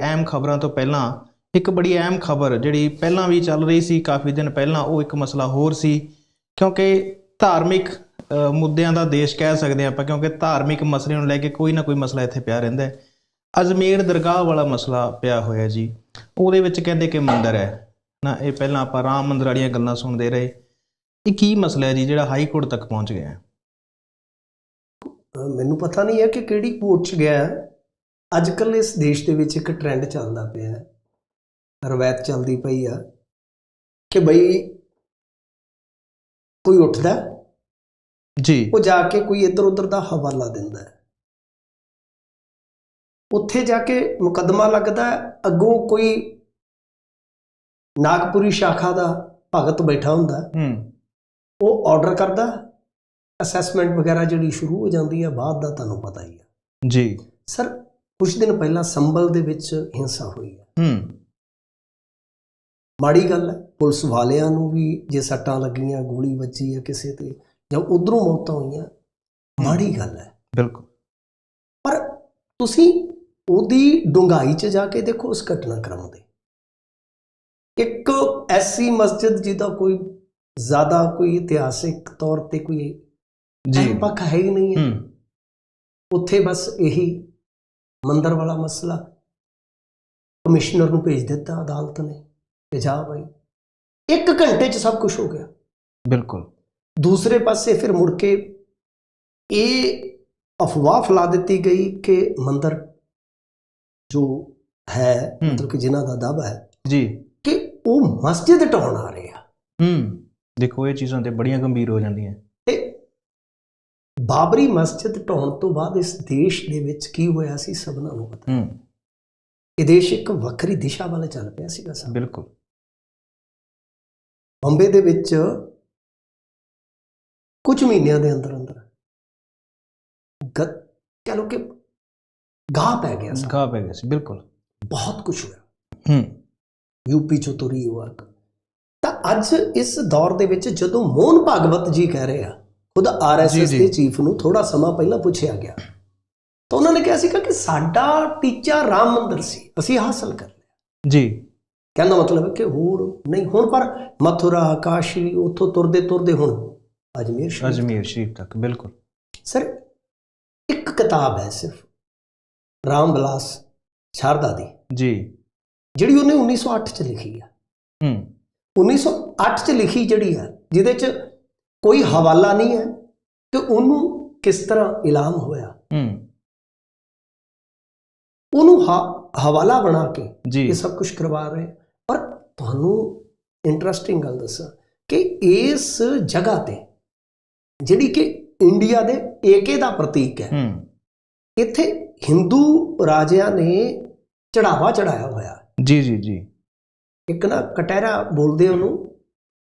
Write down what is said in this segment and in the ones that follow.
ਅਹਿਮ ਖਬਰਾਂ ਤੋਂ ਪਹਿਲਾਂ, ਇੱਕ ਬੜੀ ਅਹਿਮ ਖਬਰ ਜਿਹੜੀ ਪਹਿਲਾਂ ਵੀ ਚੱਲ ਰਹੀ ਸੀ ਕਾਫੀ ਦਿਨ ਪਹਿਲਾਂ, ਉਹ ਇੱਕ ਮਸਲਾ ਹੋਰ ਸੀ। ਕਿਉਂਕਿ ਧਾਰਮਿਕ ਮੁੱਦਿਆਂ ਦਾ ਦੇਸ਼ ਕਹਿ ਸਕਦੇ ਹਾਂ ਆਪਾਂ, ਕਿਉਂਕਿ ਧਾਰਮਿਕ ਮਸਲੇ ਨੂੰ ਲੈ ਕੇ ਕੋਈ ਨਾ ਕੋਈ ਮਸਲਾ ਇੱਥੇ ਪਿਆ ਰਹਿੰਦਾ ਹੈ। ਅਜਮੇਰ ਦਰਗਾਹ ਵਾਲਾ ਮਸਲਾ ਪਿਆ ਹੋਇਆ ਜੀ। ਉਹਦੇ ਵਿੱਚ ਕਹਿੰਦੇ ਕਿ ਮੰਦਰ ਹੈ। ਨਾ, ਇਹ ਪਹਿਲਾਂ ਆਪਾਂ ਰਾਮ ਮੰਦਰ ਵਾਲੀਆਂ ਗੱਲਾਂ ਸੁਣਦੇ ਰਹੇ। ਇਹ ਕੀ ਮਸਲਾ ਹੈ ਜੀ, ਜਿਹੜਾ ਹਾਈ ਕੋਰਟ ਤੱਕ ਪਹੁੰਚ ਗਿਆ ਹੈ? ਮੈਨੂੰ ਪਤਾ ਨਹੀਂ ਹੈ ਕਿ ਕਿਹੜੀ ਕੋਰਟ 'ਚ ਗਿਆ ਅੱਜ ਕੱਲ ਇਸ ਦੇਸ਼ ਦੇ ਵਿੱਚ ਇੱਕ ਟ੍ਰੈਂਡ ਚੱਲਦਾ ਪਿਆ ਹੈ। ਰਵਾਇਤ ਚੱਲਦੀ ਪਈ ਆ ਕਿ ਬਈ ਕੋਈ ਉੱਠਦਾ ਜੀ। ਉਹ ਜਾ ਕੇ ਕੋਈ ਇੱਧਰ ਉੱਧਰ ਦਾ ਹਵਾਲਾ ਦਿੰਦਾ ਹੈ। ਉੱਥੇ ਜਾ ਕੇ ਮੁਕੱਦਮਾ ਲੱਗਦਾ ਅੱਗੋਂ ਕੋਈ ਨਾਗਪੁਰੀ ਸ਼ਾਖਾ ਦਾ ਭਗਤ ਬੈਠਾ ਹੁੰਦਾ ਹੈ, ਉਹ ਆਰਡਰ ਕਰਦਾ ਅਸੈਸਮੈਂਟ ਵਗੈਰਾ ਜਿਹੜੀ ਸ਼ੁਰੂ ਹੋ ਜਾਂਦੀ ਹੈ ਬਾਅਦ ਦਾ ਤੁਹਾਨੂੰ ਪਤਾ ਹੀ ਹੈ। ਜੀ। ਸਰ ਕੁਝ ਦਿਨ ਪਹਿਲਾਂ ਸੰਭਲ ਦੇ ਵਿੱਚ ਹਿੰਸਾ ਹੋਈ ਹੈ। ਹੂੰ। ਮਾੜੀ ਗੱਲ ਹੈ ਪੁਲਿਸ ਵਾਲਿਆਂ ਨੂੰ ਵੀ ਜੇ ਸੱਟਾਂ ਲੱਗੀਆਂ ਗੋਲੀ ਵੱਜੀ ਹੈ ਕਿਸੇ ਤੇ ਜਾਂ ਉਧਰੋਂ ਮੌਤਾਂ ਹੋਈਆਂ ਮਾੜੀ ਗੱਲ ਹੈ। ਬਿਲਕੁਲ। ਪਰ ਤੁਸੀਂ ਉਹਦੀ ਡੂੰਘਾਈ 'ਚ ਜਾ ਕੇ ਦੇਖੋ ਉਸ ਘਟਨਾਕ੍ਰਮ ਦੇ। ਇੱਕ ਐਸੀ ਮਸਜਿਦ ਜਿਹਦਾ ਕੋਈ ਜ਼ਿਆਦਾ ਕੋਈ ਇਤਿਹਾਸਿਕ ਤੌਰ ਤੇ ਕੋਈ ਜੀ। ਪੱਖ ਹੈ ਹੀ ਨਹੀਂ ਹੂੰ। ਉੱਥੇ ਬਸ ਇਹੀ ਮੰਦਰ ਵਾਲਾ ਮਸਲਾ। ਕਮਿਸ਼ਨਰ ਨੂੰ ਭੇਜ ਦਿੱਤਾ ਅਦਾਲਤ ਨੇ ਕਿ ਜਾ ਭਾਈ ਇੱਕ ਘੰਟੇ 'ਚ ਸਭ ਕੁਝ ਹੋ ਗਿਆ। ਬਿਲਕੁਲ। ਦੂਸਰੇ ਪਾਸੇ ਫਿਰ ਮੁੜ ਕੇ ਇਹ ਅਫਵਾਹ ਫੈਲਾ ਦਿੱਤੀ ਗਈ ਕਿ ਮੰਦਰ ਜੋ ਹੈ। ਮਤਲਬ ਕਿ ਜਿਨ੍ਹਾਂ ਦਾ ਦਾਵਾ ਹੈ ਜੀ। ਕਿ ਉਹ ਮਸਜਿਦ ਢਾਉਣ ਆ ਰਹੇ। ਆ ਹੂੰ। ਦੇਖੋ ਇਹ ਚੀਜ਼ਾਂ ਤੇ ਬੜੀਆਂ ਗੰਭੀਰ ਹੋ ਜਾਂਦੀਆਂ। ਬਾਬਰੀ ਮਸਜਿਦ ਢਾਉਣ ਤੋਂ ਬਾਅਦ ਇਸ ਦੇਸ਼ ਦੇ ਵਿੱਚ ਕੀ ਹੋਇਆ ਸੀ ਸਭਨਾਂ ਨੂੰ ਪਤਾ? ਹੂੰ। ਇਹ ਦੇਸ਼ ਇੱਕ ਵੱਖਰੀ ਦਿਸ਼ਾ ਵੱਲ ਚੱਲ ਪਿਆ ਸੀਗਾ ਸਭ। ਬਿਲਕੁਲ। ਬੰਬੇ ਦੇ ਵਿੱਚ ਕੁਝ ਮਹੀਨਿਆਂ ਦੇ ਅੰਦਰ ਅੰਦਰ ਕਹਿ ਲਓ ਕਿ ਗਾਹ ਪੈ ਗਿਆ ਸਭ। ਗਾਹ ਪੈ ਗਿਆ ਸੀ ਬਿਲਕੁਲ। ਬਹੁਤ ਕੁਝ ਹੋਇਆ। ਹੂੰ। ਯੂਪੀ ਚੋਂ ਤੁਰੀ ਹੋਆ ਤਾਂ ਅੱਜ ਇਸ ਦੌਰ ਦੇ ਵਿੱਚ ਜਦੋਂ ਮੋਹਨ ਭਾਗਵਤ ਜੀ ਕਹਿ ਰਹੇ ਆ ਖੁਦ ਆਰਐਸਐਸ ਦੇ। ਚੀਫ ਨੂੰ ਥੋੜਾ ਸਮਾਂ ਪਹਿਲਾਂ ਪੁੱਛਿਆ ਗਿਆ। ਤਾਂ ਉਹਨਾਂ ਨੇ ਕਿਹਾ ਸੀਗਾ ਕਿ ਸਾਡਾ ਟੀਚਾ ਰਾਮ ਮੰਦਿਰ ਸੀ ਅਸੀਂ ਹਾਸਲ ਕਰ ਲਿਆ। ਜੀ। ਕਹਿੰਦਾ ਮਤਲਬ ਕਿ ਹੋਰ ਨਹੀਂ ਹੁਣ ਪਰ ਮਥੁਰਾ ਕਾਸ਼ੀ ਉੱਥੋਂ ਤੁਰਦੇ ਤੁਰਦੇ ਹੁਣ ਅਜਮੇਰ ਸ਼ਰੀਫ ਅਜਮੇਰ ਸ਼ਰੀਫ ਤੱਕ ਬਿਲਕੁਲ। ਸਰ ਇੱਕ ਕਿਤਾਬ ਹੈ ਸਿਰਫ ਰਾਮ ਬਿਲਾਸ ਸ਼ਾਰਦਾ ਦੀ। ਜੀ। ਜਿਹੜੀ ਉਹਨੇ 1908 ਚ ਲਿਖੀ ਆ। ਹੂੰ। 1908 ਚ ਲਿਖੀ ਜਿਹੜੀ ਹੈ ਜਿਹਦੇ ਚ ਕੋਈ ਹਵਾਲਾ ਨਹੀਂ ਹੈ ਕਿ ਉਹਨੂੰ ਕਿਸ ਤਰ੍ਹਾਂ ਇਲਾਮ ਹੋਇਆ? ਹੂੰ। ਉਹਨੂੰ ਹਵਾਲਾ ਬਣਾ ਕੇ ਇਹ ਸਭ ਕੁਝ ਕਰਵਾ ਰਹੇ ਪਰ ਤੁਹਾਨੂੰ ਇੰਟਰਸਟਿੰਗ ਗੱਲ ਦੱਸਾਂ ਕਿ ਇਸ ਜਗ੍ਹਾ ਤੇ ਜਿਹੜੀ ਕਿ ਇੰਡੀਆ ਦੇ ਏਕੇ ਦਾ ਪ੍ਰਤੀਕ ਹੈ ਹੂੰ। ਇੱਥੇ ਹਿੰਦੂ ਰਾਜਿਆਂ ਨੇ ਚੜਾਵਾ ਚੜਾਇਆ ਹੋਇਆ। ਜੀ ਜੀ ਜੀ। ਇੱਕ ਨਾ ਕਟਹਿਰਾ ਬੋਲਦੇ ਉਹਨੂੰ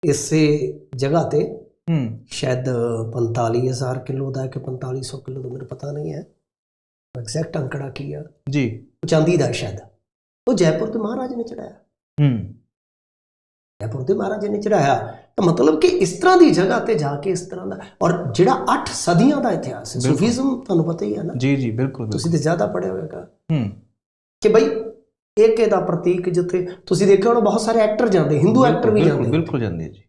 ਇਸੇ ਜਗ੍ਹਾ ਤੇ। ਹੂੰ। ਸ਼ਾਇਦ 45000 ਕਿਲੋ ਦਾ ਕਿ 4500 ਕਿਲੋ ਦਾ ਮੈਨੂੰ ਪਤਾ ਨਹੀਂ ਹੈ। ਐਗਜ਼ੈਕਟ ਅੰਕੜਾ ਕੀ ਆ? ਜੀ। ਚਾਂਦੀ ਦਾ ਸ਼ਾਇਦ। ਉਹ ਜੈਪੁਰ ਦੇ ਮਹਾਰਾਜ ਨੇ ਚੜਾਇਆ ਹੂੰ। ਜੈਪੁਰ ਦੇ ਮਹਾਰਾਜ ਨੇ ਚੜਾਇਆ ਤਾਂ ਮਤਲਬ ਕਿ ਇਸ ਤਰ੍ਹਾਂ ਦੀ ਜਗ੍ਹਾ ਤੇ ਜਾ ਕੇ ਇਸ ਤਰ੍ਹਾਂ ਦਾ ਔਰ ਜਿਹੜਾ 8 ਸਦੀਆਂ ਦਾ ਇਤਿਹਾਸ ਹੈ। ਸੂਫੀਜ਼ਮ ਤੁਹਾਨੂੰ ਪਤਾ ਹੀ ਹੈ ਨਾ? ਜੀ ਜੀ ਬਿਲਕੁਲ ਤੁਸੀਂ ਤੇ ਜ਼ਿਆਦਾ ਪੜ੍ਹਿਆ ਹੋਵੇਗਾ ਹੂੰ। ਕਿ ਬਈ ਏਕੇ ਦਾ ਪ੍ਰਤੀਕ ਜਿੱਥੇ ਤੁਸੀਂ ਦੇਖਿਆ ਹੋਣਾ ਬਹੁਤ ਸਾਰੇ ਐਕਟਰ ਜਾਂਦੇ ਹਿੰਦੂ ਐਕਟਰ ਵੀ ਜਾਂਦੇ। ਬਿਲਕੁਲ ਜਾਂਦੇ ਜੀ।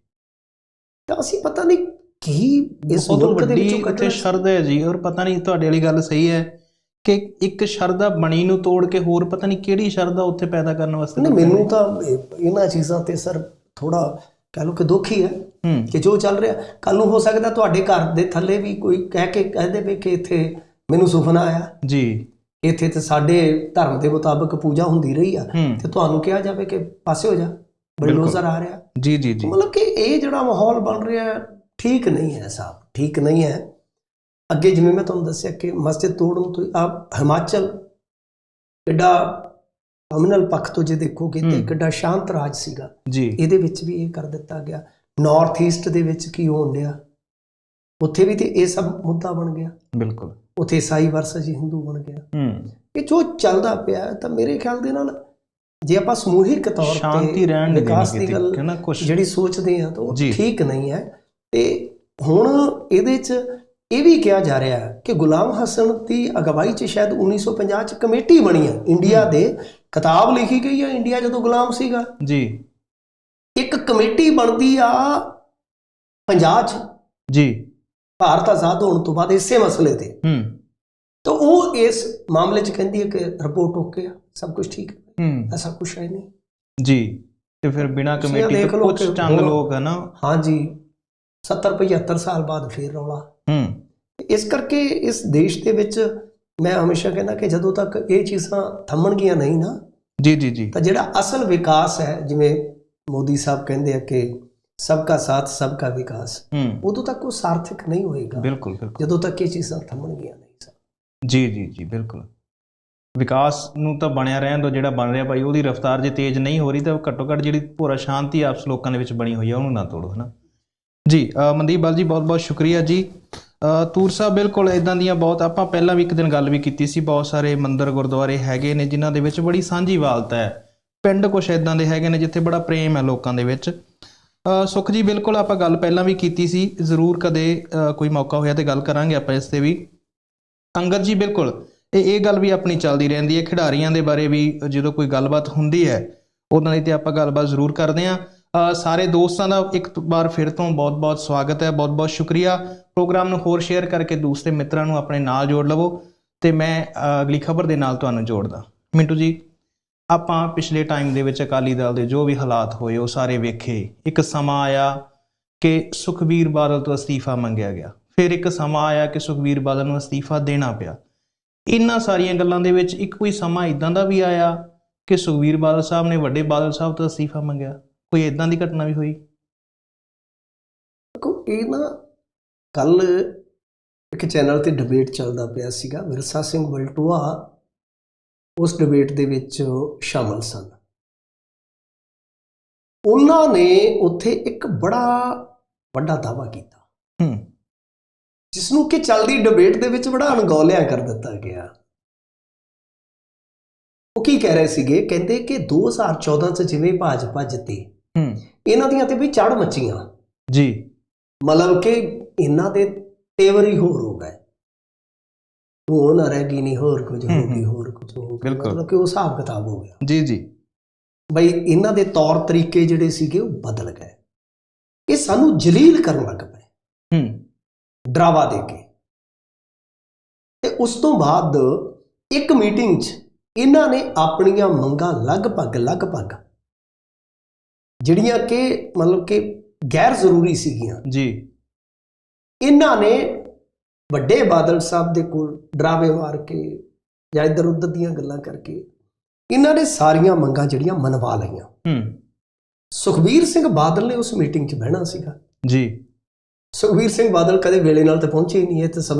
ਤਾਂ ਅਸੀਂ ਪਤਾ ਨਹੀਂ ਕੀ ਇਸ ਮੁਲਕ ਦੇ ਵਿੱਚੋਂ ਕੱਢਣਾ ਸ਼ਰਧਾ ਹੈ ਜੀ ਔਰ ਪਤਾ ਨਹੀਂ ਤੁਹਾਡੇ ਵਾਲੀ ਗੱਲ ਸਹੀ ਹੈ ਕਿ ਇੱਕ ਸ਼ਰਧਾ ਬਣੀ ਨੂੰ ਤੋੜ ਕੇ ਹੋਰ ਪਤਾ ਨਹੀਂ ਕਿਹੜੀ ਸ਼ਰਧਾ ਉੱਥੇ ਪੈਦਾ ਕਰਨ ਵਾਸਤੇ ਨਹੀਂ ਮੈਨੂੰ ਤਾਂ ਇਹ- ਇਹਨਾਂ ਚੀਜ਼ਾਂ ਤੇ ਸਰ ਥੋੜਾ ਕਹਿ ਲਓ ਕਿ ਦੁੱਖ ਹੀ ਕਿ ਜੋ ਚੱਲ ਰਿਹਾ। ਕੱਲ ਨੂੰ ਹੋ ਸਕਦਾ ਤੁਹਾਡੇ ਘਰ ਦੇ ਥੱਲੇ ਵੀ ਕੋਈ ਕਹਿ ਕੇ ਕਹਿ ਦੇਵੇ ਕਿ ਇੱਥੇ ਮੈਨੂੰ ਸੁਪਨਾ ਆਇਆ। ਜੀ। ਇੱਥੇ ਤੇ ਸਾਡੇ ਧਰਮ ਦੇ ਮੁਤਾਬਕ ਪੂਜਾ ਹੁੰਦੀ ਰਹੀ ਆ। ਤੇ ਤੁਹਾਨੂੰ ਕਿਹਾ ਜਾਵੇ ਕਿ ਪਾਸੇ ਹੋ ਜਾ। ਬਲਡੋਜ਼ਰ ਆ ਰਿਹਾ। ਜੀ ਜੀ ਜੀ। ਮਤਲਬ ਕਿ ਇਹ ਜਿਹੜਾ ਮਾਹੌਲ ਬਣ ਰਿਹਾ ਠੀਕ ਨਹੀਂ ਹੈ ਸਾਹਿਬ ਠੀਕ ਨਹੀਂ ਹੈ। ਅੱਗੇ ਜਿਵੇਂ ਮੈਂ ਤੁਹਾਨੂੰ ਦੱਸਿਆ ਕਿ ਮਸਜਿਦ ਤੋੜਨ ਤੋਂ ਆ ਹਿਮਾਚਲ ਕਿੱਡਾ ਕਮਿਊਨਲ ਪੱਖ ਤੋਂ ਜੇ ਦੇਖੋਗੇ ਤੇ। ਕਿੱਡਾ ਸ਼ਾਂਤ ਰਾਜ ਸੀਗਾ। ਜੀ। ਇਹਦੇ ਵਿੱਚ ਵੀ ਇਹ ਕਰ ਦਿੱਤਾ ਗਿਆ। ਨਾਰਥ ਈਸਟ ਦੇ ਵਿੱਚ ਕੀ ਹੋਣ ਡਿਆ? ਉੱਥੇ ਵੀ ਤੇ ਇਹ ਸਭ ਮੁੱਦਾ ਬਣ ਗਿਆ। ਬਿਲਕੁਲ। ਉੱਥੇ ਈਸਾਈ ਵਰਸਸ ਜੀ ਹਿੰਦੂ ਬਣ ਗਿਆ। ਹੂੰ। ਇਹ ਜੋ ਚੱਲਦਾ ਪਿਆ ਤਾਂ ਮੇਰੇ ਖਿਆਲ ਦੇ ਨਾਲ ਜੇ ਆਪਾਂ ਸਮੂਹਿਕ ਤੌਰ ਸ਼ਾਂਤੀ ਰਹਿਣ ਨਹੀਂ ਵਿਕਾਸ ਦੀ ਗੱਲ ਨਾ ਕੁਝ ਜਿਹੜੀ ਸੋਚਦੇ ਆ ਤਾਂ ਉਹ। ਠੀਕ ਨਹੀਂ ਹੈ। ਤੇ ਹੁਣ ਇਹਦੇ 'ਚ ਇਹ ਵੀ ਕਿਹਾ ਜਾ ਰਿਹਾ ਹੈ ਕਿ ਗੁਲਾਮ ਹਸਨ ਦੀ ਅਗਵਾਈ 'ਚ ਸ਼ਾਇਦ 1950 'ਚ ਕਮੇਟੀ ਬਣੀ ਹੈ ਇੰਡੀਆ ਦੇ। ਕਿਤਾਬ ਲਿਖੀ ਗਈ ਆ ਇੰਡੀਆ ਜਦੋਂ ਗੁਲਾਮ ਸੀਗਾ। ਜੀ। ਇੱਕ ਕਮੇਟੀ ਬਣਦੀ ਆ ਪੰਜਾਬ 'ਚ। ਜੀ। ਭਾਰਤ ਆਜ਼ਾਦ ਹੋਣ ਤੋਂ ਬਾਅਦ ਇਸੇ ਮਸਲੇ ਤੇ। ਹੂੰ। ਤਾਂ ਉਹ ਇਸ ਮਾਮਲੇ 'ਚ ਕਹਿੰਦੀ ਹੈ ਕਿ ਰਿਪੋਰਟ ਓਕੇ ਆ ਸਭ ਕੁਝ ਠੀਕ ਹੈ। ਹੂੰ। ਐਸਾ ਕੁਝ ਹੈ ਨਹੀਂ। ਜੀ ਤੇ ਫਿਰ ਬਿਨਾ ਕਮੇਟੀ ਤੋਂ ਕੁਝ ਚੰਦ ਲੋਕ ਹੈ ਨਾ ਹਾਂਜੀ 70 75 ਸਾਲ ਬਾਅਦ ਫੇਰ ਰੌਲਾ। ਹੂੰ। ਇਸ ਕਰਕੇ ਇਸ ਦੇਸ਼ ਦੇ ਵਿੱਚ ਮੈਂ ਹਮੇਸ਼ਾ ਕਹਿੰਦਾ ਕਿ ਜਦੋਂ ਤੱਕ ਇਹ ਚੀਜ਼ਾਂ ਥੰਮਣਗੀਆਂ ਨਹੀਂ ਨਾ ਜੀ ਜੀ ਜੀ। ਤਾਂ ਜਿਹੜਾ ਅਸਲ ਵਿਕਾਸ ਹੈ ਜਿਵੇਂ ਮੋਦੀ ਸਾਹਿਬ ਕਹਿੰਦੇ ਆ ਕਿ ਸਬਕਾ ਸਾਥ ਸਬਕਾ ਵਿਕਾਸ ਹੂੰ। ਉਦੋਂ ਤੱਕ ਉਹ ਸਾਰਥਕ ਨਹੀਂ ਹੋਏਗਾ। ਬਿਲਕੁਲ ਬਿਲਕੁਲ। ਜਦੋਂ ਤੱਕ ਇਹ ਚੀਜ਼ਾਂ ਥੰਮਣਗੀਆਂ ਨਹੀਂ ਸਰ ਜੀ ਜੀ ਜੀ ਬਿਲਕੁਲ। ਵਿਕਾਸ ਨੂੰ ਤਾਂ ਬਣਿਆ ਰਹਿਣ ਦੋ ਜਿਹੜਾ ਬਣ ਰਿਹਾ ਭਾਈ ਉਹਦੀ ਰਫ਼ਤਾਰ ਜੇ ਤੇਜ਼ ਨਹੀਂ ਹੋ ਰਹੀ ਤਾਂ ਘੱਟੋ ਘੱਟ ਜਿਹੜੀ ਪੂਰਾ ਸ਼ਾਂਤੀ ਆਪਸ ਲੋਕਾਂ ਦੇ ਵਿੱਚ ਬਣੀ ਹੋਈ ਹੈ ਉਹਨੂੰ ਨਾ ਤੋੜੋ ਹਨਾ? ਜੀ ਮਨਦੀਪ ਬਾਲ ਜੀ ਬਹੁਤ ਬਹੁਤ ਸ਼ੁਕਰੀਆ ਜੀ। ਤੂਰ ਸਾਹਿਬ ਬਿਲਕੁਲ ਇਦਾਂ ਦੀਆਂ ਬਹੁਤ ਆਪਾਂ ਪਹਿਲਾਂ ਵੀ ਇੱਕ ਦਿਨ ਗੱਲ ਵੀ ਕੀਤੀ ਸੀ ਬਹੁਤ ਸਾਰੇ ਮੰਦਰ ਗੁਰਦੁਆਰੇ ਹੈਗੇ ਨੇ ਜਿਨ੍ਹਾਂ ਦੇ ਵਿੱਚ ਬੜੀ ਸਾਂਝੀ ਵਾਲਤਾ ਹੈ। ਪਿੰਡ ਕੁਛ ਇਦਾਂ ਦੇ ਹੈਗੇ ਨੇ ਜਿੱਥੇ ਬੜਾ ਪ੍ਰੇਮ ਹੈ ਲੋਕਾਂ ਦੇ ਵਿੱਚ। ਅ, ਸੁਖ ਜੀ ਬਿਲਕੁਲ ਆਪਾਂ ਗੱਲ ਪਹਿਲਾਂ ਵੀ ਕੀਤੀ ਸੀ ਜ਼ਰੂਰ ਕਦੇ ਕੋਈ ਮੌਕਾ ਹੋਇਆ ਤੇ ਗੱਲ ਕਰਾਂਗੇ ਆਪਾਂ ਇਸ ਤੇ ਵੀ। ਅੰਗਦ ਜੀ ਬਿਲਕੁਲ। ਇਹ ਇਹ ਗੱਲ ਵੀ ਆਪਣੀ ਚੱਲਦੀ ਰਹਿੰਦੀ ਹੈ। ਖਿਡਾਰੀਆਂ ਦੇ ਬਾਰੇ ਵੀ ਜਦੋਂ ਕੋਈ ਗੱਲਬਾਤ ਹੁੰਦੀ ਹੈ, ਉਹਨਾਂ ਦੀ ਤੇ ਆਪਾਂ ਗੱਲਬਾਤ ਜ਼ਰੂਰ ਕਰਦੇ ਹਾਂ। ਸਾਰੇ ਦੋਸਤਾਂ ਦਾ ਇੱਕ ਵਾਰ ਫਿਰ ਤੋਂ ਬਹੁਤ-ਬਹੁਤ ਸਵਾਗਤ ਹੈ। ਬਹੁਤ-ਬਹੁਤ ਸ਼ੁਕਰੀਆ। ਪ੍ਰੋਗਰਾਮ ਨੂੰ ਹੋਰ ਸ਼ੇਅਰ ਕਰਕੇ ਦੂਸਰੇ ਮਿੱਤਰਾਂ ਨੂੰ ਆਪਣੇ ਨਾਲ ਜੋੜ ਲਵੋ ਤੇ ਮੈਂ ਅਗਲੀ ਖਬਰ ਦੇ ਨਾਲ ਤੁਹਾਨੂੰ ਜੋੜਦਾ। ਮਿੰਟੂ ਜੀ, ਆਪਾਂ ਪਿਛਲੇ ਟਾਈਮ ਦੇ ਵਿੱਚ ਅਕਾਲੀ ਦਲ ਦੇ ਜੋ ਵੀ ਹਾਲਾਤ ਹੋਏ, ਉਹ ਸਾਰੇ ਵੇਖੇ। ਇੱਕ ਸਮਾਂ ਆਇਆ ਕਿ ਸੁਖਬੀਰ ਬਾਦਲ ਤੋਂ ਅਸਤੀਫਾ ਮੰਗਿਆ ਗਿਆ। ਫਿਰ ਇੱਕ ਸਮਾਂ ਆਇਆ ਕਿ ਸੁਖਬੀਰ ਬਾਦਲ ਨੂੰ ਅਸਤੀਫਾ ਦੇਣਾ ਪਿਆ। ਇਹਨਾਂ ਸਾਰੀਆਂ ਗੱਲਾਂ ਦੇ ਵਿੱਚ ਇੱਕ ਕੋਈ ਸਮਾਂ ਇਦਾਂ ਦਾ ਵੀ ਆਇਆ ਕਿ ਸੁਖਬੀਰ ਬਾਦਲ ਸਾਹਿਬ ਨੇ ਵੱਡੇ ਬਾਦਲ ਸਾਹਿਬ ਤੋਂ ਅਸਤੀਫਾ ਮੰਗਿਆ? ਕੋਈ ਇਦਾਂ ਦੀ ਘਟਨਾ ਵੀ ਹੋਈ? ਦੇਖੋ ਇਹ ਨਾ ਕੱਲ ਇੱਕ ਚੈਨਲ ਤੇ ਡਿਬੇਟ ਚੱਲਦਾ ਪਿਆ ਸੀਗਾ ਵਿਰਸਾ ਸਿੰਘ ਵਲਟੋਆ ਉਸ ਡਿਬੇਟ ਦੇ ਵਿੱਚ ਸ਼ਾਮਲ ਸਨ। ਉਹਨਾਂ ਨੇ ਉੱਥੇ ਇੱਕ ਬੜਾ ਵੱਡਾ ਦਾਅਵਾ ਕੀਤਾ। ਹੂੰ। ਜਿਸ ਨੂੰ ਕਿ ਚੱਲਦੀ ਡਿਬੇਟ ਦੇ ਵਿੱਚ ਬੜਾ ਅਣਗੌਲਿਆ ਕਰ ਦਿੱਤਾ ਗਿਆ। ਉਹ ਕੀ ਕਹਿ ਰਹੇ ਸੀਗੇ? ਕਹਿੰਦੇ ਕਿ 2014 ਚ ਜਿਵੇਂ ਭਾਜਪਾ ਜਿੱਤੀ ਹੂੰ। ਇਹਨਾਂ ਦੀਆਂ ਤੇ ਵੀ ਚੜ ਮੱਚੀਆਂ। ਜੀ। ਮਤਲਬ ਕਿ ਇਹਨਾਂ ਦੇ ਤੇਵਰ ਹੀ ਹੋਰ ਹੋ ਗਏ। ਉਹ ਨਾ ਰਹਿ ਗਈ ਨਹੀਂ ਹੋਰ ਕੁਝ ਹੋ ਗਈ। ਹੋਰ ਕੁਝ ਹੋ ਗਿਆ। ਬਿਲਕੁਲ। ਮਤਲਬ ਕਿ ਉਹ ਹਿਸਾਬ ਕਿਤਾਬ ਹੋ ਗਿਆ। ਜੀ ਜੀ। ਬਈ ਇਹਨਾਂ ਦੇ ਤੌਰ ਤਰੀਕੇ ਜਿਹੜੇ ਸੀਗੇ ਉਹ ਬਦਲ ਗਏ। ਇਹ ਸਾਨੂੰ ਜਲੀਲ ਕਰਨ ਲੱਗ ਪਏ। ਹੂੰ। ਡਰਾਵਾ ਦੇ ਕੇ। ਤੇ ਉਸ ਤੋਂ ਬਾਅਦ ਇੱਕ ਮੀਟਿੰਗ 'ਚ ਇਹਨਾਂ ਨੇ ਆਪਣੀਆਂ ਮੰਗਾਂ ਲਗਭਗ ਲਗਭਗ ਜਿਹੜੀਆਂ ਕਿ ਮਤਲਬ ਕਿ ਗੈਰ ਜ਼ਰੂਰੀ ਸੀਗੀਆਂ। ਜੀ। ਇਹਨਾਂ ਨੇ ਵੱਡੇ ਬਾਦਲ ਸਾਹਿਬ ਦੇ ਕੋਲ ਡਰਾਵੇ ਮਾਰ ਕੇ ਜਾਂ ਇੱਧਰ ਉੱਧਰ ਦੀਆਂ ਗੱਲਾਂ ਕਰਕੇ ਇਹਨਾਂ ਨੇ ਸਾਰੀਆਂ ਮੰਗਾਂ ਜਿਹੜੀਆਂ ਮਨਵਾ ਲਈਆਂ। ਹੂੰ। ਸੁਖਬੀਰ ਸਿੰਘ ਬਾਦਲ ਨੇ ਉਸ ਮੀਟਿੰਗ 'ਚ ਬਹਿਣਾ ਸੀਗਾ। ਜੀ। ਸੁਖਬੀਰ ਸਿੰਘ ਬਾਦਲ ਕਦੇ ਵੇਲੇ ਨਾਲ ਤੇ ਪਹੁੰਚੇ ਹੀ ਨਹੀਂ ਇਹ ਤੇ ਸਭ